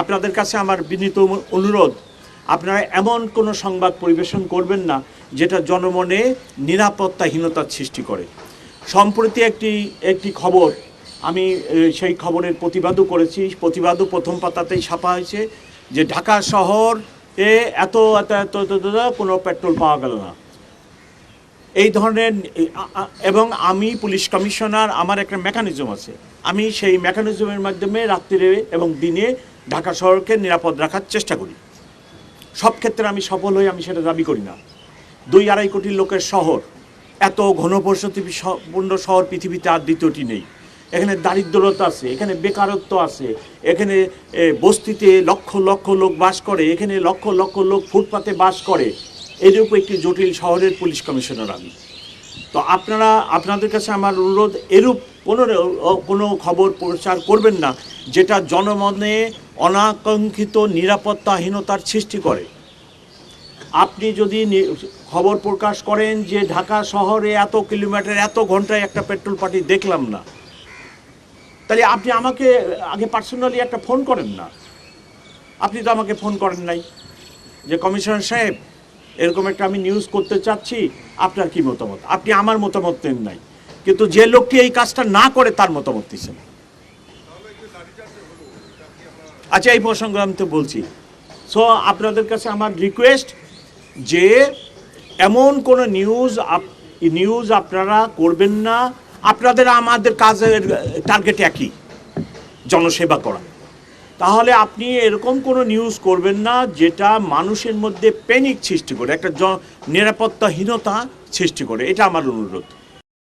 আপনাদের কাছে আমার বিনীত অনুরোধ, আপনারা এমন কোনো সংবাদ পরিবেশন করবেন না যেটা জনমনে নিরাপত্তাহীনতার সৃষ্টি করে। সম্প্রতি একটি একটি খবর, আমি সেই খবরের প্রতিবাদও করেছি, প্রতিবাদও প্রথম পাতাতেই ছাপা হয়েছে যে ঢাকা শহর এ এত এত এত কোনো পেট্রোল পাওয়া গেল না। এই ধরনের এবং আমি পুলিশ কমিশনার, আমার একটা মেকানিজম আছে। আমি সেই মেকানিজমের মাধ্যমে রাত্রিরে এবং দিনে ঢাকা শহরকে নিরাপদ রাখার চেষ্টা করি। সব ক্ষেত্রে আমি সফল হই, আমি সেটা দাবি করি না। দুই আড়াই কোটি লোকের শহর, এত ঘনবসতি পূর্ণ শহর পৃথিবীতে আর দ্বিতীয়টি নেই। এখানে দারিদ্রতা আছে, এখানে বেকারত্ব আছে, এখানে বস্তিতে লক্ষ লক্ষ লোক বাস করে, এখানে লক্ষ লক্ষ লোক ফুটপাতে বাস করে। এরূপ একটি জটিল শহরের পুলিশ কমিশনার আমি। তো আপনারা, আপনাদের কাছে আমার অনুরোধ, এরূপ কোনো কোনো খবর প্রচার করবেন না, যেটা জনমনে অনাকাঙ্ক্ষিত নিরাপত্তাহীনতার সৃষ্টি করে। আপনি যদি খবর প্রকাশ করেন যে ঢাকা শহরে এত কিলোমিটার, এত ঘন্টায় একটা পেট্রোল পার্টি দেখলাম না, তাহলে আপনি আমাকে আগে পার্সোনালি একটা ফোন করেন না। আপনি তো আমাকে ফোন করেন নাই। যে কমিশনার সাহেব, এরকম একটা আমি নিউজ করতে চাচ্ছি, আপনার কি মতামত? আপনি আমার মতামত নেন নাই। কিন্তু যে লোকটি এই কাজটা না করে তার মতামত দিচ্ছেন আচ্ছা এই প্রসঙ্গে আমি তো বলছি। সো আপনাদের কাছে আমার রিকোয়েস্ট যে এমন কোনো নিউজ নিউজ আপনারা করবেন না। আপনাদের আমাদের কাজের টার্গেট একই, জনসেবা করা। তাহলে আপনি এরকম কোনো নিউজ করবেন না যেটা মানুষের মধ্যে প্যানিক সৃষ্টি করে, একটা নিরাপত্তাহীনতা সৃষ্টি করে। এটা আমার অনুরোধ।